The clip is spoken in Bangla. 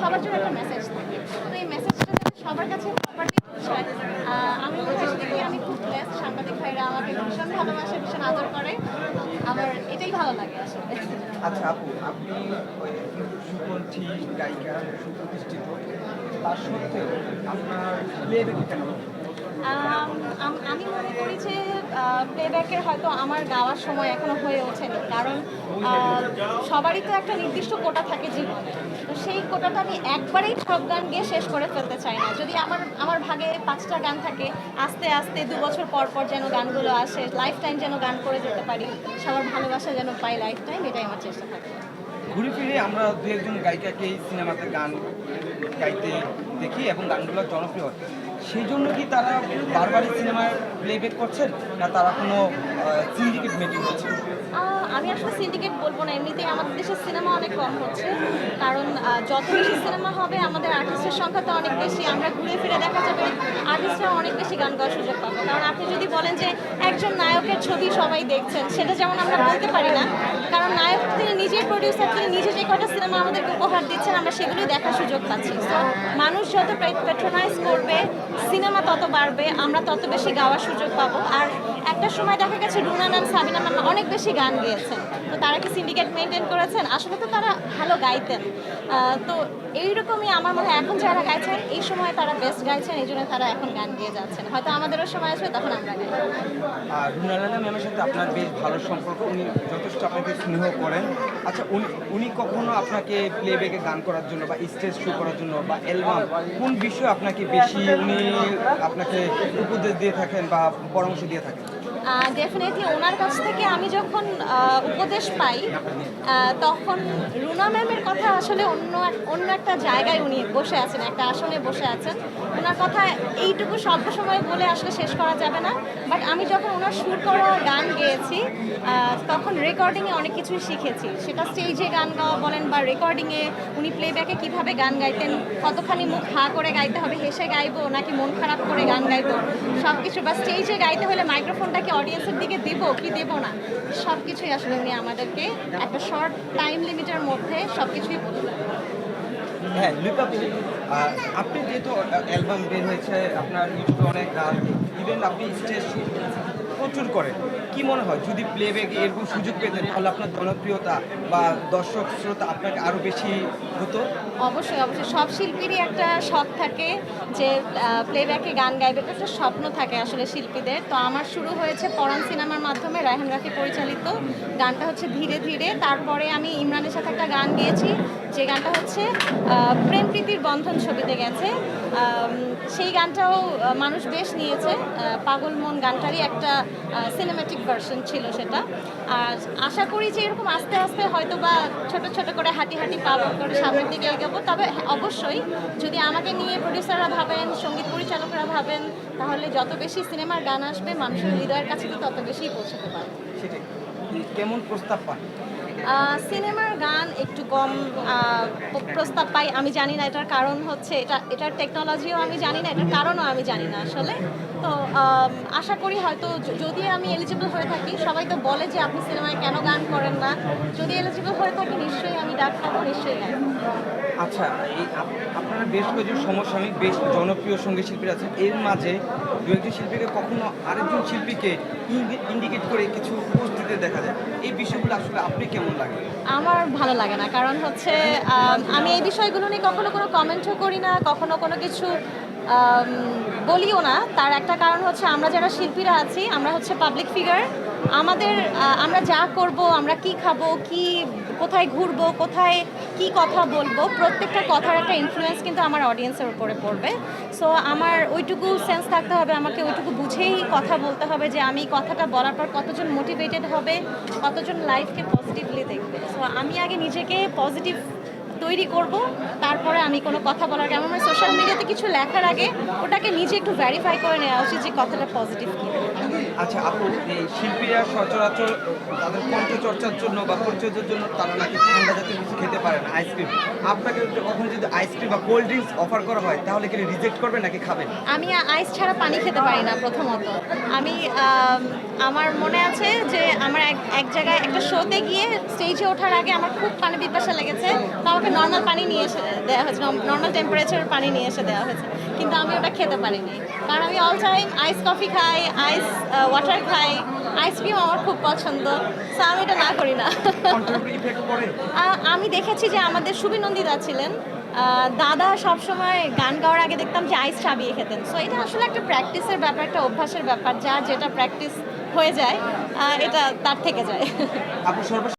সবার জন্য একটা মেসেজ থাকে। তো এই মেসেজটা সবার কাছে প্রপারলি পৌঁছায় আমি মনে আমি খুব ব্লেস সাংবাদিক ভাইরা আমাকে ভীষণ ভালোবাসে ভীষণ আদর করে। আমার এটাই ভালো লাগে আসলে। আচ্ছা আপু আপনি ওই গায়িকা সুপ্রতিষ্ঠিত তার সত্ত্বেও আপনার প্লেব্যাক কেন আম, মনে করি যে প্লেব্যাকের হয়তো আমার গাওয়ার সময় এখনও হয়ে ওঠেনি। কারণ সবারই তো একটা নির্দিষ্ট কোটা থাকে জীবনে। সেই কোটাটা আমি একবারেই সব গান গিয়ে শেষ করে ফেলতে চাই না। যদি আমার আমার ভাগে পাঁচটা গান থাকে, আস্তে আস্তে দু বছর পর পর যেন গানগুলো আসে লাইফ টাইম যেন গান করে যেতে পারি, সবার ভালোবাসা যেন পাই লাইফ টাইম এটাই আমার চেষ্টা থাকে ঘুরে ফিরে আমরা দু একজন গায়িকাকেই সিনেমাতে গান গাইতে দেখি এবং গানগুলো জনপ্রিয় হয়। সেই জন্য কি তারা বারবারই সিনেমায় প্লেব্যাক করছেন না তারা কোনো সিন্ডিকেট মিটিং আহ, আমি আসলে সিন্ডিকেট বলব না। এমনিতেই আমাদের দেশের সিনেমা অনেক কম হচ্ছে। কারণ যত বেশি সিনেমা হবে আমাদের আর্টিস্টের সংখ্যা তো অনেক বেশি। আমরা ঘুরে ফিরে দেখা যাবে আর্টিস্টরা অনেক বেশি গান গাওয়ার সুযোগ পাবো। কারণ আপনি যদি বলেন যে একজন নায়কের ছবি সবাই দেখছেন সেটা যেমন আমরা বলতে পারি না কারণ নায়ক তিনি নিজেই প্রডিউসার তিনি নিজে যে কটা সিনেমা আমাদেরকে উপহার দিচ্ছেন, আমরা সেগুলোই দেখার সুযোগ পাচ্ছি। মানুষ যত প্যাট্রোনাইজ করবে সিনেমা তত বাড়বে, আমরা তত বেশি গাওয়ার সুযোগ পাবো। আর একটা সময় দেখা গেছে, রুনা ম্যাম, সাবিনা ম্যাম অনেক বেশি গান গেয়েছেন। তো তারা কি সিন্ডিকেট মেনটেন করেছেন? আসলে তো তারা ভালো গাইতেন। তো এইরকমই আমার মনে হয় এখন যারা গাইছেন, এই সময় তারা বেস্ট গাইছেন, এই জন্য তারা এখন গান গিয়ে যাচ্ছেন। হয়তো আমাদেরও সময় আসবে, তখন আমরা গাই আর রুনালাদা ম্যামের সাথে আপনার বেশ ভালো সম্পর্ক, উনি যথেষ্ট আপনাকে স্নেহ করেন। আচ্ছা উনি কখনো আপনাকে প্লেব্যাকে গান করার জন্য বা স্টেজ শো করার জন্য বা অ্যালবাম কোন বিষয়ে আপনাকে বেশি উনি আপনাকে উপদেশ দিয়ে থাকেন বা পরামর্শ দিয়ে থাকেন? ডেফিনেটলি ওনার কাছ থেকে আমি যখন উপদেশ পাই তখন রুনা ম্যামের কথা আসলে অন্য অন্য একটা জায়গায় উনি বসে আছেন, একটা আসনে বসে আছেন। ওনার কথা এইটুকু স্বল্প সময় বলে আসলে শেষ করা যাবে না। বাট আমি যখন ওনার সুর করা গান গেয়েছি তখন রেকর্ডিংয়ে অনেক কিছুই শিখেছি। সেটা স্টেজে গান গাওয়া বলেন বা রেকর্ডিংয়ে উনি প্লেব্যাকে কীভাবে গান গাইতেন, কতখানি মুখ হা করে গাইতে হবে, হেসে গাইবো নাকি মন খারাপ করে গান গাইবো সব কিছু বা স্টেজে গাইতে হলে মাইক্রোফোনটাকে অডিয়েন্সের দিকে দেব, কি দেব না সব কিছুই আসলে উনি আমাদেরকে একটা শর্ট টাইম লিমিটের মধ্যে সব কিছুই বলে দেন। হ্যাঁ লিপাপু আপনি যেহেতু অ্যালবাম বের হয়েছে, আপনার ইউটিউবে অনেক গান ইভেন আপনি স্টেজ প্রচুর করে। কি মনে হয়, যদি প্লেব্যাক এরকম সুযোগ পেতেন, তাহলে আপনার জনপ্রিয়তা বা দর্শক শ্রোতা আপনাকে আরও বেশি হতো? অবশ্যই অবশ্যই। সব শিল্পীরই একটা শখ থাকে যে প্লেব্যাকে গান গাইবে। একটা স্বপ্ন থাকে আসলে শিল্পীদের। তো আমার শুরু হয়েছে পরাণ সিনেমার মাধ্যমে রায়হান রাফি পরিচালিত। গানটা হচ্ছে ধীরে ধীরে। তারপরে আমি ইমরানের সাথে একটা গান গেয়েছি, যে গানটা হচ্ছে প্রেম প্রীতির বন্ধন ছবিতে গেছে। সেই গানটাও মানুষ বেশ নিয়েছে। পাগল মন গানটারই একটা সিনেমেটিক ভার্সন ছিল সেটা। আর আশা করি যে এরকম আস্তে আস্তে হয়তো বা ছোট ছোট করে হাঁটি হাঁটি পা পা করে সামনের দিকে এগোবো। তবে অবশ্যই যদি আমাকে নিয়ে প্রডিউসাররা ভাবেন, সংগীত পরিচালকরা ভাবেন, তাহলে যত বেশি সিনেমার গান আসবে, মানুষের হৃদয়ের কাছে তত বেশি পৌঁছাতে পারবে। সেটাই। কেমন প্রস্তাব পান? সিনেমার গান একটু কম প্রস্তাব পাই, আমি জানি না, এটার কারণ হচ্ছে এটা, এটার টেকনোলজিও আমি জানি না, এটার কারণও আমি জানি না আসলে। তো আশা করি হয়তো যদি আমি এলিজিবল হয়ে থাকি, সবাই তো বলে যে আপনি সিনেমায় কেন গান করেন না। যদি এলিজিবল হয়ে থাকি, নিশ্চয়ই আমি ডাক পাবো, নিশ্চয়ই গাইব আচ্ছা এই আপ- আপনারা বেশ কয়েকজন সমসাময়িক, বেশ জনপ্রিয় সংগীত শিল্পী আছেন। এর মাঝে দু একজন শিল্পীকে কখনো আরেকজন শিল্পীকে ইন্ডিকেট করে কিছু পোস্ট দিতে দেখা যায়। এই বিষয়গুলো আসলে আপনি কেমন লাগে? আমার ভালো লাগে না, কারণ হচ্ছে, আমি এই বিষয়গুলো নিয়ে কখনো কোনো কমেন্টও করি না, কখনো কোনো কিছু বলিও না। তার একটা কারণ হচ্ছে আমরা যারা শিল্পীরা আছি, আমরা হচ্ছে পাবলিক ফিগার আমাদের আমরা যা করব, আমরা কি খাব, কি, কোথায় ঘুরবো, কোথায় কি কথা বলব, প্রত্যেকটা কথার একটা ইনফ্লুয়েন্স কিন্তু আমার অডিয়েন্সের উপরে পড়বে। সো আমার ওইটুকু সেন্স থাকতে হবে, আমাকে ওইটুকু বুঝেই কথা বলতে হবে যে আমি কথাটা বলার পর কতজন মোটিভেটেড হবে, কতজন লাইফকে পজিটিভলি দেখবে। সো আমি আগে নিজেকে পজিটিভ তৈরি করব, তারপরে আমি কোনো কথা বলার আগে, আমার সোশ্যাল মিডিয়াতে কিছু লেখার আগে ওটাকে নিজে একটু ভেরিফাই করে নেওয়া উচিত যে কথাটা পজিটিভ কি আচ্ছা আপু, এই শিল্পীরা সচরাচর তাদের কণ্ঠ চর্চার জন্য বা পরিচর্যার জন্য তারা নাকি ঠান্ডা জাতীয় কিছু খেতে পারে না আইসক্রিম আপনাকে কখনো যদি আইসক্রিম বা কোল্ড ড্রিঙ্কস অফার করা হয়, তাহলে কি রিজেক্ট করবেন নাকি খাবেন? আমি আইস ছাড়া পানি খেতে পারি না প্রথমত। আমি আমার মনে আছে যে আমার এক এক জায়গায় একটা শোতে গিয়ে স্টেজে ওঠার আগে আমার খুব পানি পিপাসা লেগেছে, তো আমাকে নর্মাল পানি নিয়ে এসে দেওয়া হয়েছে নর্মাল টেম্পারেচারের পানি নিয়ে এসে দেওয়া হয়েছে। কিন্তু আমি ওটা খেতে পারিনি। কারণ আমি অল টাইম আইস কফি খাই আইস ওয়াটার খাই আইসক্রিম আমার খুব পছন্দ। সো আমি এটা না করি না। আমি দেখেছি যে আমাদের সুবিনন্দিতা ছিলেন। দাদা সবসময় গান গাওয়ার আগে দেখতাম যে আইস চাবিয়ে খেতেন। সো এটা আসলে একটা প্র্যাকটিসের ব্যাপার একটা অভ্যাসের ব্যাপার যা যেটা প্র্যাকটিস হয়ে যায় এটা তার থেকে যায়।